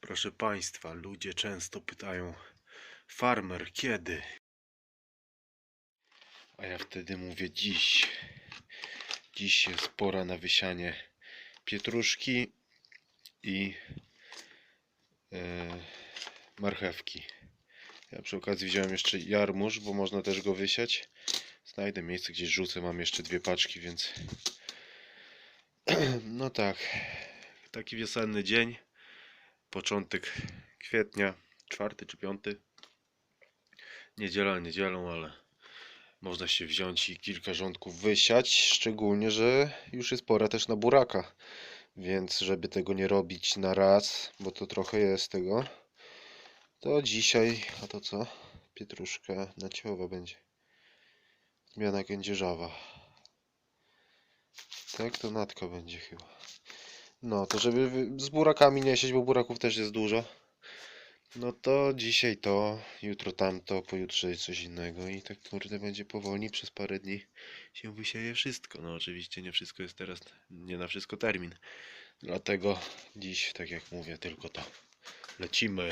Proszę Państwa, ludzie często pytają, farmer kiedy? A ja wtedy mówię dziś. Dziś jest pora na wysianie pietruszki i e, marchewki. Ja przy okazji wziąłem jeszcze jarmuż, bo można też go wysiać. Znajdę miejsce, gdzie rzucę. Mam jeszcze dwie paczki, więc. No tak. Taki wiosenny dzień. Początek kwietnia, czwarty czy piąty. Niedziela niedzielą, ale można się wziąć i kilka rządków wysiać. Szczególnie, że już jest pora też na buraka. Więc, żeby tego nie robić na raz, bo to trochę jest tego, to dzisiaj, a to co? Pietruszka naciowa będzie. Zmiana kędzierzawa. Tak, to natka będzie chyba. No, to żeby z burakami nie sieć, bo buraków też jest dużo. No to dzisiaj to, jutro tamto, pojutrze coś innego i tak kurde będzie powolni przez parę dni się wysieje wszystko. No oczywiście nie wszystko jest teraz, nie na wszystko termin. Dlatego dziś, tak jak mówię, tylko to. Lecimy.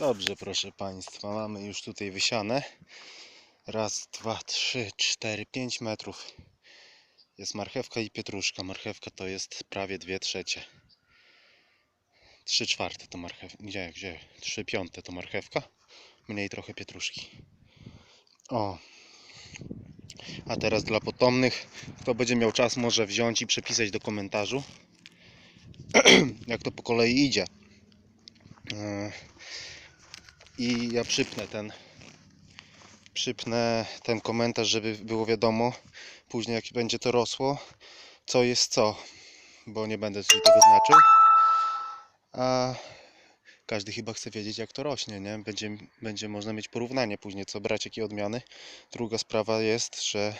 Dobrze, proszę Państwa, mamy już tutaj wysiane. Raz, dwa, trzy, cztery, pięć metrów. Jest marchewka i pietruszka. Marchewka to jest prawie dwie trzecie. Trzy czwarte to marchewka. Gdzie, gdzie? Trzy piąte to marchewka. Mniej trochę pietruszki. O. A teraz dla potomnych, kto będzie miał czas, może wziąć i przepisać do komentarzu, jak to po kolei idzie. I ja przypnę ten przypnę ten komentarz, żeby było wiadomo później jak będzie to rosło, co jest co, bo nie będę tutaj tego znaczył. A każdy chyba chce wiedzieć jak to rośnie, nie? Będzie, będzie można mieć porównanie później, co brać, jakie odmiany. Druga sprawa jest, że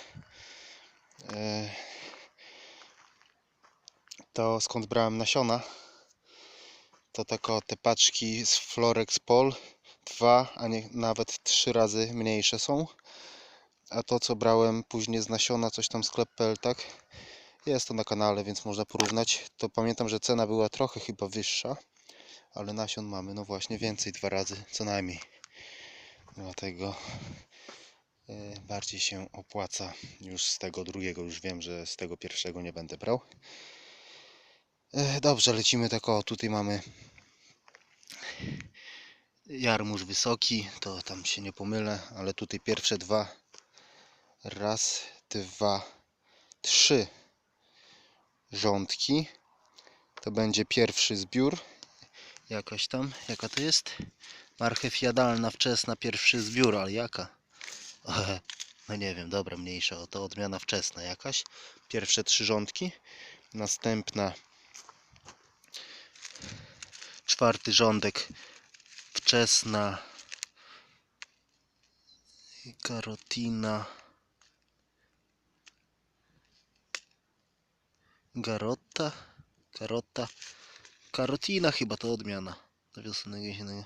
e, to skąd brałem nasiona, to tak o te paczki z Florex Pol dwa, a nie nawet trzy razy mniejsze są. A to co brałem później z nasiona, coś tam sklep.pl, tak? Jest to na kanale, więc można porównać. To pamiętam, że cena była trochę chyba wyższa, ale nasion mamy no właśnie więcej, dwa razy co najmniej. Dlatego e, bardziej się opłaca już z tego drugiego. Już wiem, że z tego pierwszego nie będę brał. E, Dobrze, lecimy tak o, tutaj mamy jarmuż wysoki, to tam się nie pomylę, ale tutaj pierwsze dwa, raz, dwa, trzy rządki, to będzie pierwszy zbiór, jakaś tam, jaka to jest? Marchew jadalna wczesna, pierwszy zbiór, ale jaka? No nie wiem, dobra, mniejsza, o to odmiana wczesna jakaś, pierwsze trzy rządki, następna czwarty rządek wczesna karotina garotta? Karota karotina chyba to odmiana. Do wiosennego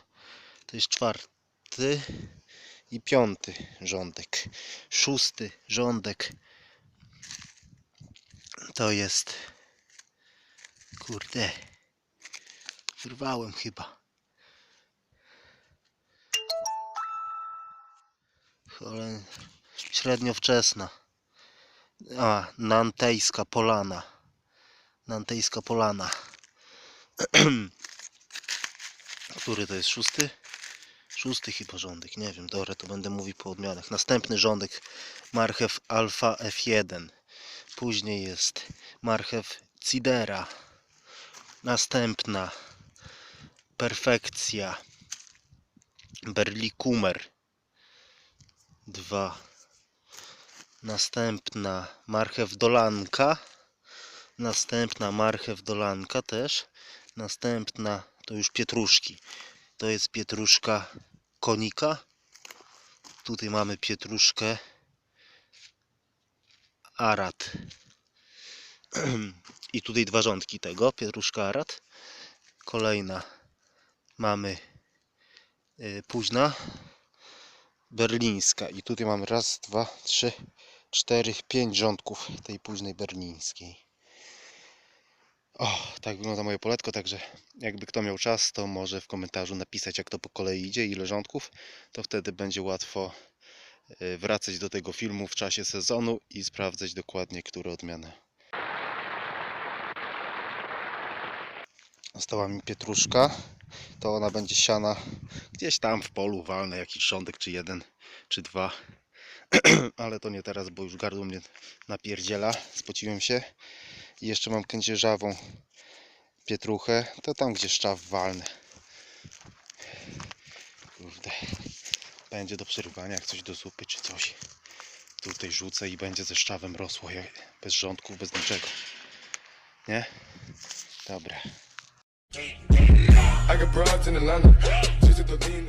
to jest czwarty i piąty rządek. Szósty rządek. To jest kurde wyrwałem chyba Cholera, średnio wczesna. A, Nantejska Polana. Nantejska Polana. Który to jest? Szósty? Szósty chyba rządek, nie wiem, dobra, to będę mówił po odmianach. Następny rządek marchew Alfa F1. Później jest marchew Cidera. Następna Perfekcja Berlikumer. Dwa. Następna marchew dolanka. Następna marchew dolanka też. Następna to już pietruszki. To jest pietruszka konika. Tutaj mamy pietruszkę arat. I tutaj dwa rządki tego, pietruszka arat. Kolejna mamy y, późna berlińska. I tutaj mamy raz, dwa, trzy, cztery, pięć rządków tej późnej berlińskiej. O, tak wygląda moje poletko, także jakby kto miał czas, to może w komentarzu napisać jak to po kolei idzie, ile rządków, to wtedy będzie łatwo y, wracać do tego filmu w czasie sezonu i sprawdzać dokładnie, które odmiany. Została mi pietruszka, to ona będzie siana gdzieś tam w polu, walnę jakiś rządek, czy jeden, czy dwa. Ale to nie teraz, bo już gardło mnie napierdziela, spociłem się. I jeszcze mam kędzierzawą pietruchę, to tam gdzie szczaw walnę. Kurde, będzie do przerywania, jak coś do zupy, czy coś. Tutaj rzucę i będzie ze szczawem rosło, bez rządków, bez niczego. Nie? Dobra. I got broads in Atlanta. The lean,